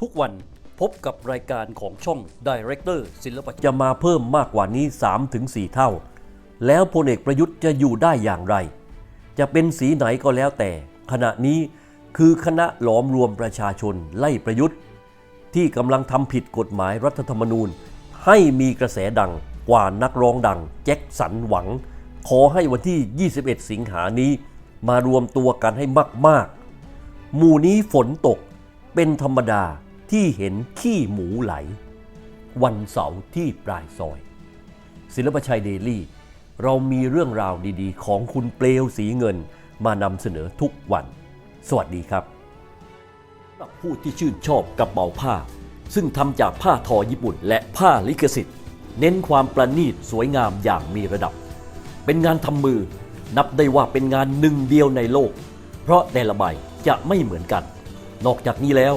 ทุกวันพบกับรายการของช่อง Director ศิลปะจะมาเพิ่มมากกว่านี้ 3-4 เท่า แล้วพลเอกประยุทธ์จะอยู่ได้อย่างไร จะเป็นสีไหนก็แล้วแต่ ขณะนี้คือคณะหลอมรวมประชาชนไล่ประยุทธ์ ที่กำลังทำผิดกฎหมายรัฐธรรมนูญ ให้มีกระแสดังกว่านักร้องดังแจ็คสันหวัง ขอให้วันที่ 21 สิงหานี้ มารวมตัวกันให้มาก ๆ หมู่นี้ฝนตกเป็นธรรมดา ที่เห็นขี้หมูไหล วันเสาร์ที่ปลายซอย ศิลปชัยเดลี่ เรามีเรื่องราวดีๆ ของคุณเปลวสีเงินมานำเสนอทุกวัน สวัสดีครับสำหรับผู้ที่ชื่นชอบกระเป๋าผ้า ซึ่งทำจากผ้าทอญี่ปุ่นและผ้าลิขสิทธิ์ เน้นความประณีตสวยงามอย่างมีระดับ เป็นงานทำมือนับได้ว่าเป็นงานหนึ่งเดียวในโลก เพราะแต่ละใบจะไม่เหมือนกัน นอกจากนี้แล้ว